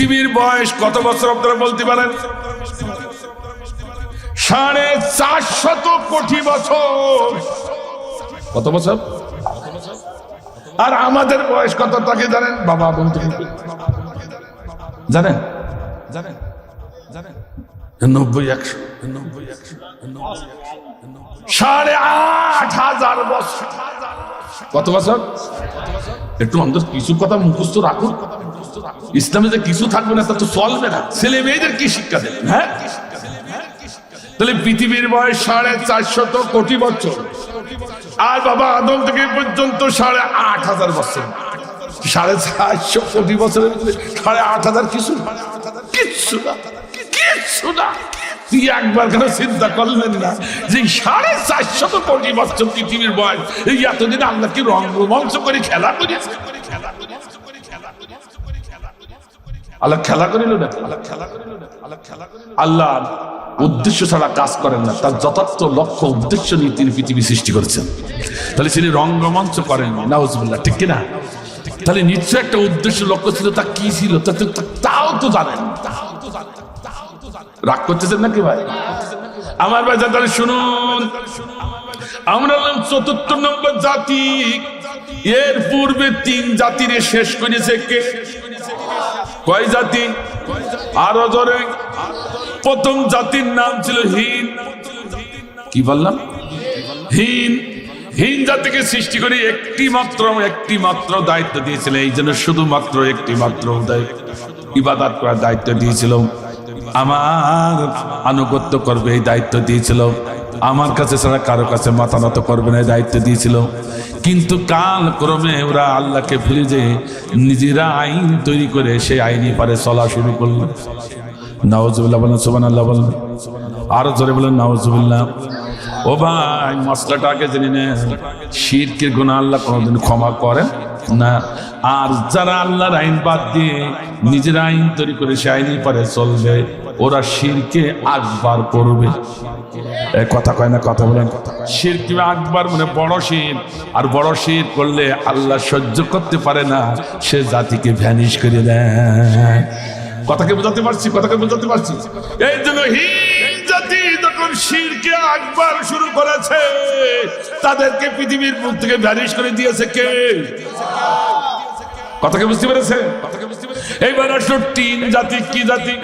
পৃথিবীর বয়স কত বছর আপনারা বলতে পারেন? সাড়ে চারশত কোটি বছর। কত বছর? আর আমাদের বয়স কত তাকে জানেন? বাবা বন্ধু জানেন জানেন? জানেন নব্বই একশো নব্বই একশো। সাড়ে আট হাজার বছর। কত বছর? একটু অন্তর কিছু কথা মুখস্থ রাখুন। ইসলামে যে কিছু থাকবে না, তা তো চলবে না। ছেলে মেয়েদের কি শিক্ষা দেবেন হ্যাঁ? তাহলে পৃথিবীর বয়স সাড়ে চারশত কোটি বছর। আর বাবা আদম থেকে পর্যন্ত সাড়ে আট হাজার বছর। সাড়ে চারশো কোটি বছরের সাড়ে আট হাজার কিছু কিচ্ছু না। চিন্তা যে সাড়ে চারশত পৃথিবীর আল্লাহ কি করে খেলা খেলা করিল না আল্লাহ খেলা না? খেলা আল্লাহ উদ্দেশ্য ছাড়া কাজ করেন না, তার যথার্থ লক্ষ্য, উদ্দেশ্য নিয়ে তিনি পৃথিবী সৃষ্টি করেছেন। তাহলে তিনি রঙ্গমঞ্চ করেন, নাউজুবিল্লাহ, ঠিক কিনা? তাহলে নিশ্চয় একটা উদ্দেশ্য, লক্ষ্য ছিল, তা কি ছিল? তাও তো জানেন। রাগ করতেছেন নাকি ভাই? আমার ভাই তাহলে শুনুন। আমরা হলাম চতুর্থ নম্বর জাতি। এর পূর্বে তিন জাতিরে শেষ করেছে কে? কয় জাতি? আরও জোরে। প্রথম জাতির নাম ছিল হিন। কি বললাম? হিন। হিন জাতিকে সৃষ্টি করে একটি মাত্র একটি মাত্র দায়িত্ব দিয়েছিল। এই জন্য শুধুমাত্র একটি মাত্র ইবাদত করার দায়িত্ব দিয়েছিল। আমার আনুগত্য করবে, এই দায়িত্ব দিয়েছিল। আমার কাছে ছাড়া কারও কাছে মাথা নত করবে না দায়িত্ব দিয়েছিল। কিন্তু কাল ক্রমে ওরা আল্লাহকে ভুলে যে নিজেরা আইন তৈরি করে সেই আইনই পারে চলা শুরু করল। নওয়াজ বলেন সুবান আল্লাহ বলেন। আরও জোরে বলেন নওয়াজুবিল্লাহ ও ভাই মশলাটা আগে জেনে নেন। শিরকের গুণা আল্লাহ কোনোদিন ক্ষমা করেন না। আর যারা আল্লাহর আইন বাদ দিয়ে নিজের আইন তৈরি করে সে আইনই পারে চলবে, ওরা শিরকে আকবার করবে। কথা কয় না, কথা বলেন। শিরকে আকবার মানে বড় শির। আর বড় শির করলে আল্লাহ সহ্য করতে পারে না, সে জাতিকে ভ্যানিশ করে দেয়। কথাকে বোঝাতে পারছি, কথাকে বোঝাতে পারছি। এই জন্য হিন জাতি যখন শিরকে আকবার শুরু করেছে, তাদেরকে পৃথিবীর মুখ থেকে ভ্যানিশ করে দিয়েছে কে? কথাকে বুঝতে পেরেছে? এইবার আসলো টিন জাতি, কি জাতি?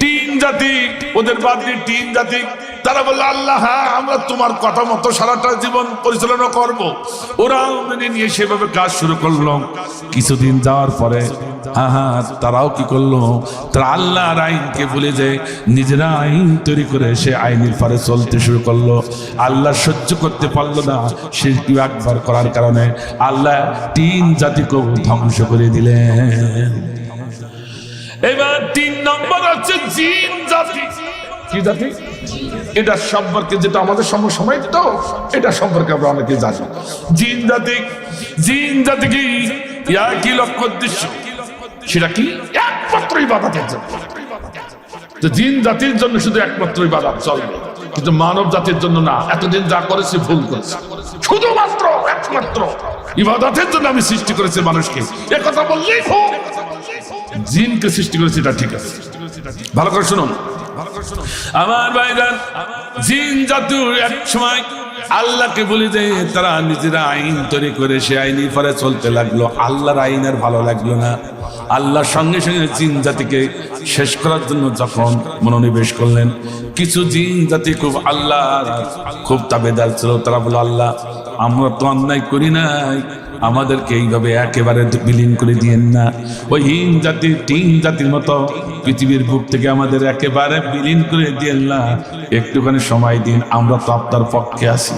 টিন জাতি, ওদের বাদ দিয়ে তিন জাতি। তারা বলল, আল্লাহ হ্যাঁ আমরা তোমার কথা মতো সারাটা জীবন পরিচালনা করব। ওরাও মেনে নিয়ে সেভাবে কাজ শুরু করল। কিছুদিন যাওয়ার পরে হ্যাঁ হ্যাঁ তারাও কি করল? তারা আল্লাহর আইনকে ভুলে যে নিজেরা আইন তৈরি করে সে আইনের পারে চলতে শুরু করল। আল্লাহ সহ্য করতে পারল না, সে একবার করার কারণে আল্লাহ তিন জাতিকেও ধ্বংস করে দিলেন। এবার তিন নম্বর হচ্ছে জিন জাতি। কি জাতি? এটা সম্পর্কে যেটা আমাদের সময় তো এটা সম্পর্কে আমরা অনেকে জানি। জিন জাতি জিন জাতি কি? কি লক্ষ্য উদ্দেশ্য। সেটা কি? একমাত্র ইবাদতের জন্য। তো জিন জাতির জন্য শুধু একমাত্র ইবাদত চলবে। কিন্তু মানব জাতির জন্য না। এতদিন যা করেছি, ভুল করেছি। শুধুমাত্র একমাত্র ইবাদতের জন্য আমি সৃষ্টি করেছি মানুষকে। এ কথা বললেই জিনকে সৃষ্টি করেছি, এটা ঠিক আছে। ভালো করে শুনুন। আমার ভাইজান, জিন জাতুর এক সময় আল্লাহকে বলি যে, তারা নিজেরা আইন তৈরি করে সে আইনই পরে চলতে লাগল। আল্লাহর আইন আর ভালো লাগল না। আল্লাহর সঙ্গে সঙ্গে জিন জাতিকে শেষ করার জন্য যখন মনোনিবেশ করলেন, কিছু জিন জাতি খুব আল্লাহ খুব তাবেদার ছিল। তারা বলো আল্লাহ, আমরা তো অন্যায় করি নাই। আমাদেরকে এইভাবে একেবারে বিলীন করে দিয়েন না। ওই হিন জাতির তিন জাতির মতো পৃথিবীর বুক থেকে আমাদের একেবারে বিলীন করে দিয়েন না। একটুখানি সময় দিন, আমরা তো আপনার পক্ষে আছি।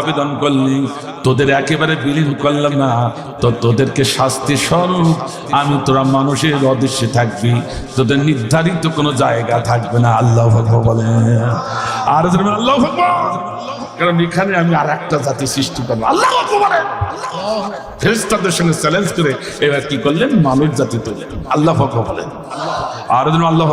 আবেদন করলি, তোদের একেবারে বিলীন করলাম না। তো তোদেরকে শাস্তি স্বরূপ আমি তোরা মানুষের অদৃশ্যে থাকবি। তোদের নির্ধারিত কোনো জায়গা থাকবে না, আল্লাহ ভগবান বলে আর আল্লাহ ভগবান কারণ এখানে আমি আর একটা জাতি সৃষ্টি করব আল্লাহ ফেরেস্তাদের সঙ্গে চ্যালেঞ্জ করে এবার কি করলেন? মানব জাতি তৈরি। আল্লাহ বলেন। আর আল্লাহ